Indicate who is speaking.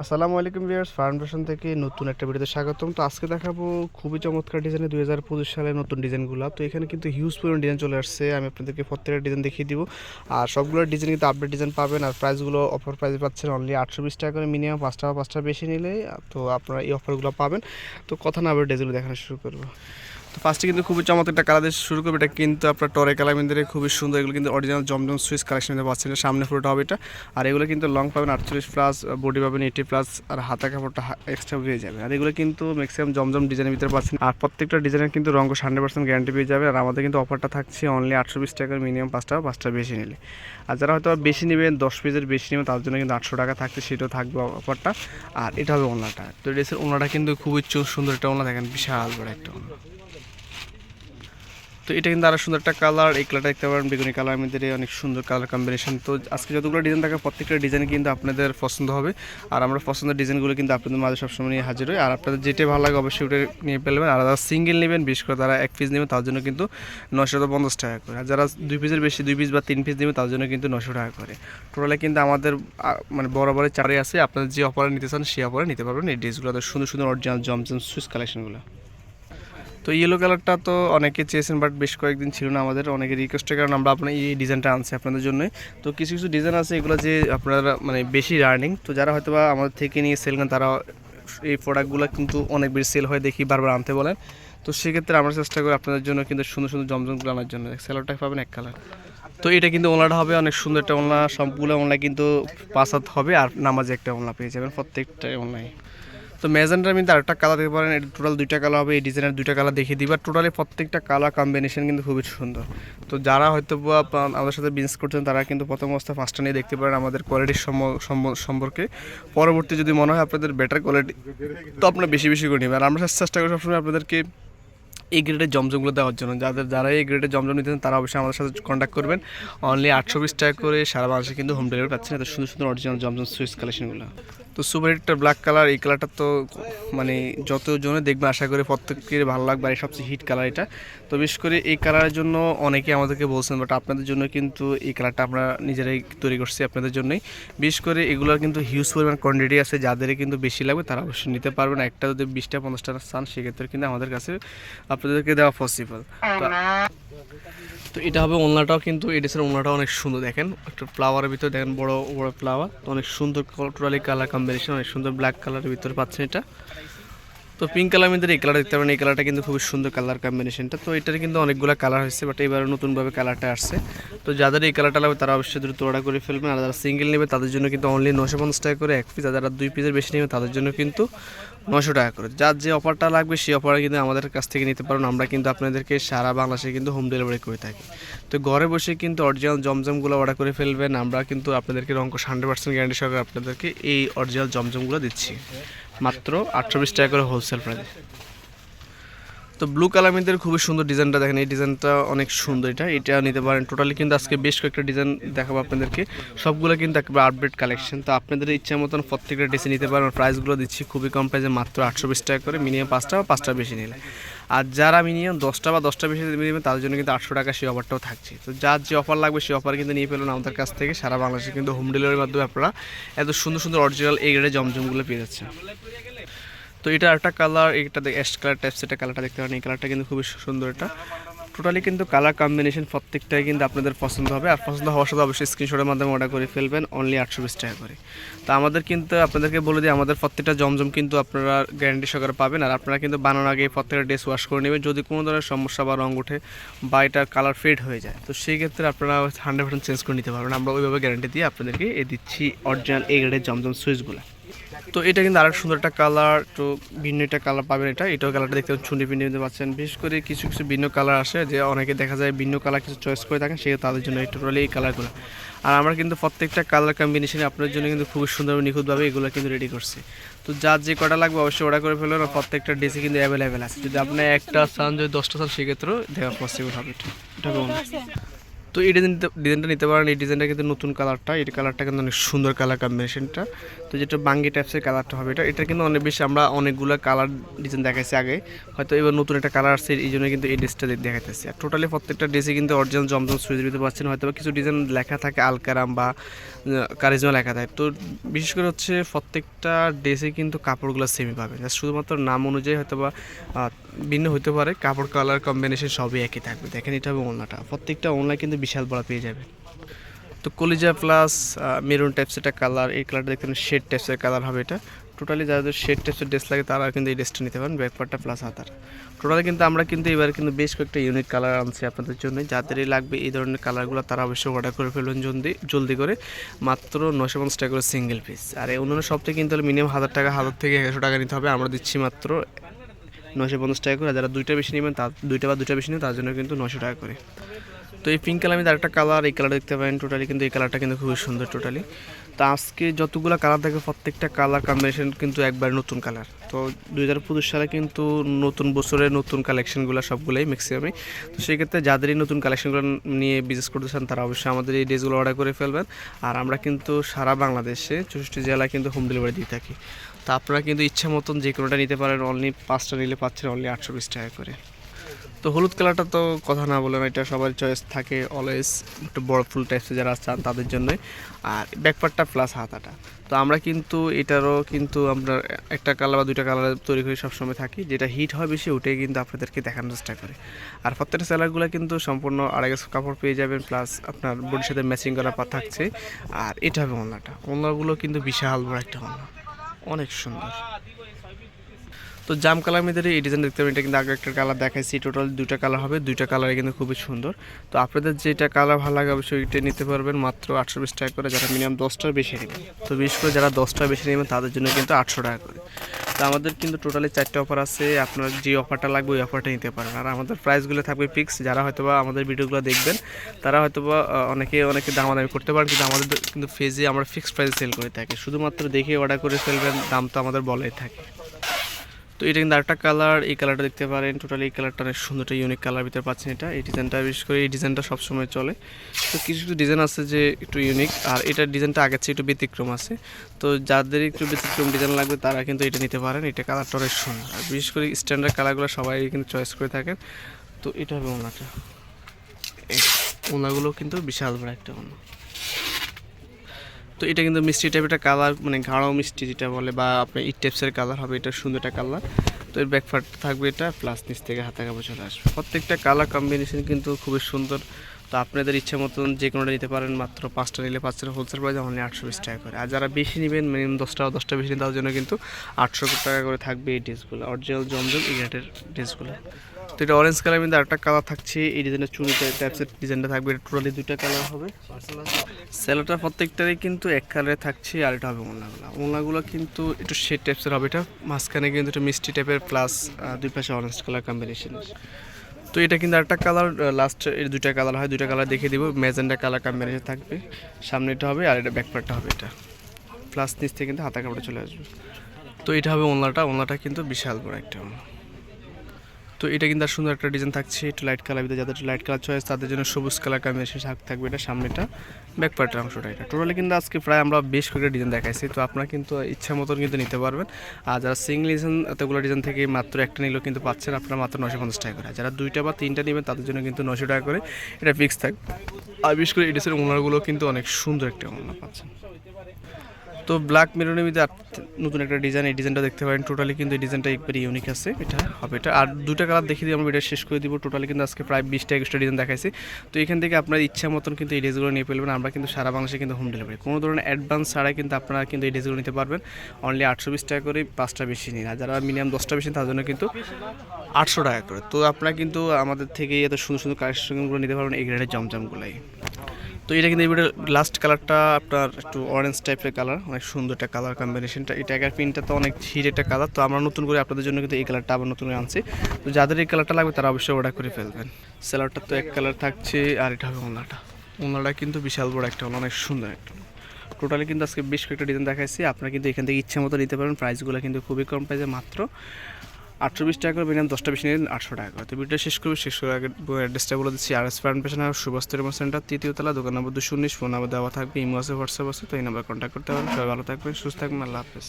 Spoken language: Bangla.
Speaker 1: আসসালামু আলাইকুম ভিউয়ার্স, ফাউন্ডেশন থেকে নতুন একটা ভিডিওতে স্বাগতম। তো আজকে দেখাবো খুবই চমৎকার ডিজাইনের দুই হাজার পঁচিশ সালের নতুন ডিজাইনগুলো। তো এখানে কিন্তু হিউজ পরিমাণ ডিজাইন চলে আসছে। আমি আপনাদেরকে প্রত্যেকটা ডিজাইন দেখিয়ে দিব। আর সবগুলো ডিজাইন কিন্তু আপডেট ডিজাইন পাবেন আর প্রাইসগুলো অফার প্রাইসে পাচ্ছেন অনলি আটশো বিশ টাকা করে মিনিমাম পাঁচ টাকা পাঁচ টাকা বেশি নিলে, তো আপনারা এই অফারগুলো পাবেন। তো কথা না বলে ডিজাইনগুলো দেখানো শুরু করব। তো ফার্স্টে কিন্তু খুবই চমৎকার একটা কালার দিয়ে শুরু করবে। এটা কিন্তু আপনার টরে মধ্যে খুবই সুন্দর। এগুলো কিন্তু অরিজিনাল জমজম সুইচ কালেকশন পাচ্ছেন। সামনে পুরোটা হবে এটা। আর এগুলো কিন্তু লং পাবেন আটচল্লিশ প্লাস বডি পাবেন এইটি প্লাস আর হাতা কাপড়টা এক্সট্রা পেয়ে যাবে। আর এগুলো কিন্তু ম্যাক্সিমাম জমজম ডিজাইনের ভিতরে পাচ্ছেন। আর প্রত্যেকটা ডিজাইনের কিন্তু রঙ হান্ড্রেড পার্সেন্ট গ্যারান্টি পেয়ে যাবে। আর আমাদের কিন্তু অফারটা থাকছে অনলি আটশো বিশ টাকার মিনিমাম পাঁচটা পাঁচটা বেশি নিলে। আর যারা হয়তো বেশি নেবেন, দশ পিসের বেশি নেবেন, তার জন্য কিন্তু আটশো টাকা থাকছে। সেটাও থাকবে অফারটা আর এটা হবে ওনাটা তো ড্রেসের ওনাটা কিন্তু খুবই সুন্দর একটা ওনা দেখেন, বিশাল বড় একটা ওনা তো এটা কিন্তু আরও সুন্দর একটা কালার এই কালারটা দেখতে পারেন, বেগুনি কালার মধ্যে অনেক সুন্দর কালার কম্বিনেশন তো আজকে যতগুলো ডিজাইন থাকে, প্রত্যেকটা ডিজাইন কিন্তু আপনাদের পছন্দ হবে। আর আমরা পছন্দের ডিজাইনগুলো কিন্তু আপনাদের মাঝে সবসময় নিয়ে হাজির হই। আর আপনাদের যেটা ভালো লাগে, অবশ্যই ওটা নিয়ে ফেলবেন। আর যারা সিঙ্গেল নেবেন, বিশেষ করে তারা এক পিস নেবেন, তার জন্য কিন্তু নশো পঞ্চাশ টাকা করে। আর যারা দুই পিসের বেশি, দুই পিস বা তিন পিস নেবেন, তার জন্য কিন্তু নশো টাকা করে। টোটালে কিন্তু আমাদের মানে বরাবরের চারে আছে। আপনাদের যে অফারে নিতে চান, সেই অফারে নিতে পারবেন। এই ড্রেসগুলো সুন্দর সুন্দর অরিজিনাল জমজম সুইচ কালেকশনগুলো তো ইয়েলো কালারটা তো অনেকে চেয়েছেন বাট বেশ কয়েকদিন ছিল না আমাদের। অনেকে রিকোয়েস্টের কারণে আমরা আপনার এই ডিজাইনটা আনছি আপনাদের জন্য তো কিছু কিছু ডিজাইন আছে, এগুলো যে আপনারা মানে বেশি রানিং তো যারা হয়তো বা আমাদের থেকে নিয়ে সেল করেন তারা এই প্রোডাক্টগুলো কিন্তু অনেক বেশি সেল হয় দেখি, বারবার আনতে বলেন। তো সেক্ষেত্রে আমরা চেষ্টা করি আপনাদের জন্য কিন্তু সুন্দর সুন্দর জমজমগুলো আনার জন্য। সেলোটা পাবেন এক কালার তো এটা কিন্তু ওনাটা হবে, অনেক সুন্দর একটা ওনা। সবগুলো ওনলা কিন্তু পাঁচ হবে, আর নামাজে একটা ওনলা পেয়ে যাবেন প্রত্যেকটা ওনলাই তো ম্যাজেন্টার মধ্যে আরেকটা কালার দিতে পারেন। এটা টোটাল দুইটা কালার হবে, এই ডিজাইনের দুইটা কালার দেখিয়ে দিবা টোটালি প্রত্যেকটা কালার কম্বিনেশন কিন্তু খুবই সুন্দর। তো যারা হয়তো আমাদের সাথে বিজনেস করছেন, তারা কিন্তু প্রথম অবস্থা ফার্স্টটা নিয়ে দেখতে পারেন আমাদের কোয়ালিটির সম্পর্কে। পরবর্তী যদি মনে হয় আপনাদের বেটার কোয়ালিটি তো আপনারা বেশি বেশি করে নেবেন। আর আমরা চেষ্টা করি সবসময় আপনাদেরকে এই গ্রেডের জমজমগুলো দেওয়ার জন্য। যাদের, যারা এই গ্রেডের জমজম নিতেন তারা অবশ্যই আমাদের সাথে কন্ট্যাক্ট করবেন। অনলি আটশো বিশ টাকা করে সারা বাংলাদেশে কিন্তু হোম ডেলিভারি পাচ্ছেন। এত সুন্দর সুন্দর অরিজিনাল জমজম সুইচ কালেকশনগুলো তো সুপার হিটটা ব্ল্যাক কালার এই কালারটা তো মানে যত জনে দেখবে, আশা করি প্রত্যেকের ভালো লাগবে আর সবচেয়ে হিট কালার এটা। তো বিশেষ করে এই কালারের জন্য অনেকে আমাদেরকে বলছেন বাট আপনাদের জন্য কিন্তু এই কালারটা আমরা নিজেরাই তৈরি করছি আপনাদের জন্যই। বিশেষ করে এগুলোর কিন্তু হিউজ পরিমাণ কোয়ান্টিটি আছে যাদের কিন্তু বেশি লাগবে তারা অবশ্যই নিতে পারবেন। একটা যদি বিশটা, পঞ্চাশটা চান, সেক্ষেত্রে কিন্তু আমাদের কাছে আপনাদেরকে দেওয়া পসিবল তো এটা হবে ওলনাটাও কিন্তু এডিসের ওলনাটা অনেক সুন্দর, দেখেন। একটা ফ্লাওয়ারের ভিতরে দেখেন, বড় বড় ফ্লাওয়ার অনেক সুন্দর টোটালি কালার কম্বিনেশন অনেক সুন্দর ব্ল্যাক কালারের ভিতরে পাচ্ছেন এটা। তো পিঙ্ক কালার মধ্যে এই কালার দেখতে পারেন এই কালারটা কিন্তু খুবই সুন্দর কালার কম্বিনেশনটা তো এটার কিন্তু অনেকগুলো কালার হয়েছে বাট এবার নতুনভাবে কালারটা আসছে। তো যাদের এই কালারটা লাগবে, তারা অবশ্যই দ্রুত অর্ডার করে ফেলবেন। আর যারা সিঙ্গেল নেবে, তাদের জন্য কিন্তু অনলি নশো পঞ্চাশ টাকা করে এক পিস আর যারা দুই পিসের বেশি নেবে, তাদের জন্য কিন্তু নশো টাকা করে। যার যে অফারটা লাগবে, সেই অফারে কিন্তু আমাদের কাছ থেকে নিতে পারেন। আমরা কিন্তু আপনাদেরকে সারা বাংলাদেশে কিন্তু হোম ডেলিভারি করে থাকি। তো ঘরে বসে কিন্তু অরিজিনাল জমজমগুলো অর্ডার করে ফেলবেন। আমরা কিন্তু আপনাদেরকে রঙ্কশ হান্ড্রেড পার্সেন্ট গ্যারান্টি সহকারে আপনাদেরকে এই অরিজিনাল জমজমগুলো দিচ্ছি। মাত্র আটশো বিশ টাকা করে হোলসেল প্রাইসে তো ব্লু কালার মধ্যে খুবই সুন্দর ডিজাইনটা দেখেন। এই ডিজাইনটা অনেক সুন্দর এটা। এটা নিতে পারেন। টোটালি কিন্তু আজকে বেশ কয়েকটা ডিজাইন দেখাবো আপনাদেরকে। সবগুলো কিন্তু একেবারে আপডেট কালেকশন তো আপনাদের ইচ্ছা মতন প্রত্যেকটা ডিজাইন নিতে পারেন। প্রাইসগুলো দিচ্ছি খুবই কম প্রাইসে মাত্র আটশো বিশ টাকা করে। মিনিমাম পাঁচটা বা পাঁচটা বেশি নিলে। আর যারা মিনিমাম দশটা বা দশটা বেশি নেবেন, তাদের জন্য কিন্তু আটশো টাকা সেই অফারটাও থাকছে। তো যার যে অফার লাগবে, সেই অফার কিন্তু নিয়ে ফেলুন আমাদের কাছ থেকে। সারা বাংলাদেশে কিন্তু হোম ডেলিভারির মাধ্যমে আপনারা এত সুন্দর সুন্দর অরিজিনাল এই গ্রেডের জমজমগুলো পেয়ে যাচ্ছেন। তো এটা একটা কালার এটা অ্যাশ কালার টাইপস এটা কালারটা দেখতে পারেন। এই কালারটা কিন্তু খুবই সুন্দর এটা। টোটালি কিন্তু কালার কম্বিনেশন প্রত্যেকটাই কিন্তু আপনাদের পছন্দ হবে। আর পছন্দ হওয়ার সাথে অবশ্যই স্ক্রিনশটের মাধ্যমে অর্ডার করে ফেলবেন অনলি আটশো বিশ টাকা করে। তো আমাদের কিন্তু, আপনাদেরকে বলে দিই, আমাদের প্রত্যেকটা জমজম কিন্তু আপনারা গ্যারান্টি সহকারে পাবেন। আর আপনারা কিন্তু বানানোর আগে প্রত্যেকটা ড্রেস ওয়াশ করে নেবেন। যদি কোনো ধরনের সমস্যা বা রং ওঠে বা এটার কালার ফেড হয়ে যায়, তো সেই ক্ষেত্রে আপনারা হান্ড্রেড পার্সেন্ট চেঞ্জ করে নিতে পারবেন। আমরা ওইভাবে গ্যারান্টি দিয়ে আপনাদেরকে এ দিচ্ছি অরিজিনাল এই গ্রেডের জমজম সুইচগুলো তো এটা কিন্তু আরেক সুন্দর একটা কালার তো ভিন্ন একটা কালার পাবেন এটা। এটাও কালারটা দেখতে ছুটি পিন্ডি নিতে পাচ্ছেন। বিশেষ করে কিছু কিছু ভিন্ন কালার আসে, যে অনেকে দেখা যায় ভিন্ন কালার কিছু চয়েস করে থাকেন সেটা তাদের জন্য টোটালি এই কালারগুলো আর আমরা কিন্তু প্রত্যেকটা কালার কম্বিনেশনে আপনার জন্য কিন্তু খুবই সুন্দর নিখুঁতভাবে এগুলো কিন্তু রেডি করছি। তো যার যে কটা লাগবে অবশ্যই অর্ডার করে ফেলবেন প্রত্যেকটা ড্রেসে কিন্তু অ্যাভেলেবেল আছে। যদি আপনি একটা চান, যদি দশটা চান, সেক্ষেত্রেও দেওয়া পসিবল হবে। এটা। তো এই ডিজাইন ডিজাইনটা নিতে পারেন। এই ডিজাইনটা কিন্তু নতুন কালারটা এই কালারটা কিন্তু অনেক সুন্দর কালার কম্বিনেশনটা তো যেটা বাঙ্গি টাইপসের কালারটা হবে এটা। এটা কিন্তু অনেক বেশি আমরা অনেকগুলো কালার ডিজাইন দেখাইছি আগে। হয়তো এবার নতুন একটা কালার আসছে, এই জন্য কিন্তু এই ড্রেসটা দেখাইতেছি। আর টোটালি প্রত্যেকটা ড্রেসে কিন্তু অরিজিনাল জমজম সুইচ দিতে পারছেন। হয়তো কিছু ডিজাইন লেখা থাকে আলকারাম বা কারিজমা লেখা থাকে। তো বিশেষ করে হচ্ছে প্রত্যেকটা ড্রেসে কিন্তু কাপড়গুলো সেমই পাবে শুধুমাত্র নাম অনুযায়ী হয়তো বা ভিন্ন হতে পারে। কাপড় কালার কম্বিনেশন সবই একই থাকবে। দেখেন এটা হবে ওনাটা প্রত্যেকটা ওনলা কিন্তু বিশাল বড় পেয়ে যাবে। তো কলিজা প্লাস মেরুন টাইপস একটা কালার এই কালারটা দেখতে শেড টাইপসের কালার হবে এটা। টোটালি যাদের শেড টাইপসের ড্রেস লাগে, তারা কিন্তু এই ড্রেসটা নিতে পারেন ব্যাকপারটা প্লাস হাতার। টোটালি কিন্তু আমরা কিন্তু এবার কিন্তু বেশ কয়েকটা ইউনিক কালার আনছি আপনাদের জন্য। যাদেরই লাগবে এই ধরনের কালারগুলো তারা অবশ্যই অর্ডার করে ফেলবেন জলদি জলদি করে। মাত্র নশো পঞ্চাশ টাকা করে সিঙ্গেল পিস আর এই অন্যান্য থেকে কিন্তু মিনিমাম হাজার টাকা, হাজার থেকে একশো টাকা নিতে হবে। আমরা দিচ্ছি মাত্র নশো পঞ্চাশ টাকা করে। যারা দুইটা বেশি নেবেন তার দুইটা বা দুইটা বেশি নেবেন, তার জন্য কিন্তু নশো টাকা করে। তো এই পিঙ্ক কালার আমি একটা কালার এই কালার দেখতে পারেন টোটালি কিন্তু এই কালারটা কিন্তু খুবই সুন্দর টোটালি তো আজকে যতগুলো কালার থাকে প্রত্যেকটা কালার কম্বিনেশন কিন্তু একবার নতুন কালার তো দুই হাজার পঁচিশ সালে কিন্তু নতুন বছরের নতুন কালেকশনগুলো সবগুলোই ম্যাক্সিমামই তো সেক্ষেত্রে যাদেরই নতুন কালেকশনগুলো নিয়ে বিজনেস করতে চান তারা অবশ্যই আমাদের এই ড্রেসগুলো অর্ডার করে ফেলবেন। আর আমরা কিন্তু সারা বাংলাদেশে চৌষট্টি জেলায় কিন্তু হোম ডেলিভারি দিয়ে থাকি। তো আপনারা কিন্তু ইচ্ছা মতন যে কোনোটা নিতে পারেন অনলি পাঁচটা নিলে পাচ্ছেন অনলি আটশো বিশ টাকা করে। তো হলুদ কালারটা তো কথা না বলেন এটা সবার চয়েস থাকে অলওয়েজ একটু বড় ফুল টাইপসে যারা চান তাদের জন্যই। আর ব্যাকপার্টটা প্লাস হাতাটা। তো আমরা কিন্তু এটারও কিন্তু আমরা একটা কালার বা দুইটা কালার তৈরি করে সবসময় থাকি, যেটা হিট হয় বেশি ওটাই কিন্তু আপনাদেরকে দেখানোর চেষ্টা করে। আর প্রত্যেকটা স্যালারগুলো কিন্তু সম্পূর্ণ আড়াই কাপড় পেয়ে যাবেন প্লাস আপনার বডির সাথে ম্যাচিং করা পা থাকছে। আর এটা হবে ওনাটা ওনাগুলো কিন্তু বিশাল বড় একটা ওনা অনেক সুন্দর। তো জাম কালার মধ্যে এই ডিজাইন দেখতে পাবেন, এটা কিন্তু আগে একটা কালার দেখাইছি টোটাল দুইটা কালার হবে, দুইটা কালারে কিন্তু খুবই সুন্দর। তো আপনাদের যেটা কালার ভালো লাগে অবশ্যই ওইটা নিতে পারবেন, মাত্র আটশো বিশ টাকা করে, যারা মিনিমাম দশটার বেশি নেবেন। তো বিশেষ করে যারা দশটার বেশি নেবেন, তাদের জন্য কিন্তু আটশো টাকা করে। তো আমাদের কিন্তু টোটালি চারটে অফার আছে, আপনার যে অফারটা লাগবে, ওই অফারটা নিতে পারেন আর আমাদের প্রাইসগুলো থাকবে ফিক্স যারা হয়তোবা আমাদের ভিডিওগুলো দেখবেন, তারা হয়তোবা অনেকে অনেকে দামাদামি করতে পারেন, কিন্তু আমাদের কিন্তু ফেজে আমরা ফিক্সড প্রাইসে সেল করে থাকি। শুধুমাত্র দেখে অর্ডার করে ফেলবেন, দাম তো আমাদের বলাই থাকে। তো এটা কিন্তু আরেকটা কালার এই কালারটা দেখতে পারেন টোটালি এই কালারটা অনেক সুন্দর, একটা ইউনিক কালার ভিতরে পাচ্ছেন এটা। এই ডিজাইনটা বিশেষ করে এই ডিজাইনটা সবসময় চলে। তো কিছু কিছু ডিজাইন আছে যে একটু ইউনিক আর এটার ডিজাইনটা আগের চেয়ে একটু ব্যতিক্রম আছে। তো যাদের একটু ব্যতিক্রম ডিজাইন লাগবে, তারা কিন্তু এটা নিতে পারেন, এটা কালারটা অনেক সুন্দর। আর বিশেষ করে স্ট্যান্ডার্ড কালারগুলো সবাই কিন্তু চয়েস করে থাকেন। তো এটা হবে ওনাটা। ওনাগুলো কিন্তু বিশাল বড় একটা ওনা। তো এটা কিন্তু মিষ্টি টাইপের একটা কালার মানে গাঢ় মিষ্টি যেটা বলে, বা আপনার ইট টাইপসের কালার হবে, এটা সুন্দর একটা কালার তো এর ব্যাকপার্ট থাকবে এটা প্লাস নিচ থেকে হাতা কাপড় চলে আসবে। প্রত্যেকটা কালার কম্বিনেশন কিন্তু খুবই সুন্দর। তো আপনাদের ইচ্ছা মতন যে কোনোটা নিতে পারেন, মাত্র পাঁচটা নিলে পাঁচটা হোলসেল প্রাইস অনলি আটশো বিশ টাকা করে। আর যারা বেশি নেবেন মিনিমাম দশটা দশটা বেশি নেন তার জন্য কিন্তু আটশো টাকা করে থাকবে এই ড্রেসগুলো অরিজিনাল জমজম এই ড্রেসগুলো তো এটা অরেঞ্জ কালার মধ্যে আরেকটা কালার থাকছে। এই ডিজাইনের চুনি টাইপসের ডিজাইনটা থাকবে। এটা টোটালি দুইটা কালার হবে। স্যালোটা প্রত্যেকটারই কিন্তু এক কালারে থাকছে, আর এটা হবে ওনাগুলো ওনাগুলো কিন্তু একটু শেড টাইপসের হবে। এটা মাঝখানে কিন্তু একটু মিষ্টি টাইপের প্লাস দুই পাশে অরেঞ্জ কালার কম্বিনেশন তো এটা কিন্তু একটা কালার লাস্ট এর দুইটা কালার হয়। দুইটা কালার দেখিয়ে দিব। ম্যাজেন্ডা কালার কম্বিনেশন থাকবে। সামনেটা হবে, আর এটা ব্যাকপার্টটা হবে এটা। প্লাস নিচ থেকে কিন্তু হাতা কাপড়ে চলে আসবে। তো এটা হবে ওনলাটা ওনলাটা কিন্তু বিশাল বড় একটা তো এটা কিন্তু আর সুন্দর একটা ডিজাইন থাকছে, একটু লাইট কালার ভিতরে যাদের লাইট কালার চয়েস তাদের জন্য সবুজ কালার কম্বিনেশন থাকবে, এটা সামনেটা। ব্যাক পার্টের অংশটা এটা। টোটালি কিন্তু আজকে প্রায় আমরা বেশ কয়েকটা ডিজাইন দেখাইছি, তো আপনারা কিন্তু ইচ্ছা মতন কিন্তু নিতে পারবেন। আর যারা সিঙ্গল ডিজাইন এতগুলো ডিজাইন থেকে মাত্র একটা নিলেও কিন্তু পাচ্ছেন, আপনারা মাত্র নশো পঞ্চাশ টাকা করে। যারা দুইটা বা তিনটা নেবেন, তাদের জন্য কিন্তু নশো টাকা করে এটা ফিক্স থাকবে আর বিশেষ করে এই এডিসের ওনারগুলো কিন্তু অনেক সুন্দর একটা ওনার পাচ্ছেন। তো ব্ল্যাক মেরুনের মধ্যে নতুন একটা ডিজাইন এই ডিজাইনটা দেখতে পারেন। টোটালি কিন্তু এই ডিজাইনটা একবারে ইউনিক আছে। এটা হবে, এটা আর দুটো কালার দেখিয়ে দিয়ে আমরা ভিডিও শেষ করে দিব। টোটালি কিন্তু আজকে প্রায় বিশটা একুশটা ডিজাইন দেখাইছি। তো এখান থেকে আপনার ইচ্ছা মতন কিন্তু এই ড্রেসগুলো নিয়ে ফেলবেন। আমরা কিন্তু সারা বাংলাদেশে কিন্তু হোম ডেলিভারি কোনো ধরনের অ্যাডভান্স ছাড়াই কিন্তু আপনারা কিন্তু এই ড্রেসগুলো নিতে পারবেন। অনলি আটশো বিশ টাকা করে পাঁচটা বেশি নিন। আর যারা মিনিমাম দশটা বেশি তার জন্য কিন্তু আটশো টাকা করে। তো আপনারা কিন্তু আমাদের থেকে এত সুন্দর সুন্দর কালেকশনগুলো নিতে পারবেন। এই গ্রেডের জমজমগুলাই। তো এটা কিন্তু এবারে লাস্ট কালারটা আপনার একটু অরেঞ্জ টাইপের কালার অনেক সুন্দর একটা কালার কম্বিনেশনটা এই ট্যাগার প্রিন্টটা তো অনেক হিট একটা কালার তো আমরা নতুন করে আপনাদের জন্য কিন্তু এই কালারটা আবার নতুন করে আনছি। তো যাদের এই কালারটা লাগবে তারা অবশ্যই অর্ডার করে ফেলবেন। সেলারটা তো এক কালার থাকছে, আর এটা হবে ওনাটা। ওনাটা কিন্তু বিশাল বড় একটা অনেক সুন্দর একটা টোটালি কিন্তু আজকে বেশ কয়েকটা ডিজাইন দেখাইছি, আপনারা কিন্তু এখান থেকে ইচ্ছে মতো নিতে পারেন প্রাইসগুলো কিন্তু খুবই কম প্রাইসে মাত্র। আটশো বিশ টাকা করে মিনিমাম দশটা বেশি নিলেন আটশো টাকা করে। তো ভিডিওটা শেষ করবে, শেষ করার আগে অ্যাড্রেসটা বলে দিচ্ছি R S foundation house Subhash centre, তৃতীয় তলা, দোকান নম্বর দুশো উনিশ, ফোন নাম্বার দেওয়া থাকবে, ইমো আছে, হোয়াটসঅ্যাপ আছে, তো এই নাম্বার কন্ট্যাক্ট করতে পারেন। সবাই ভালো থাকবেন, সুস্থ থাকবেন, আল্লাহ হাফেজ।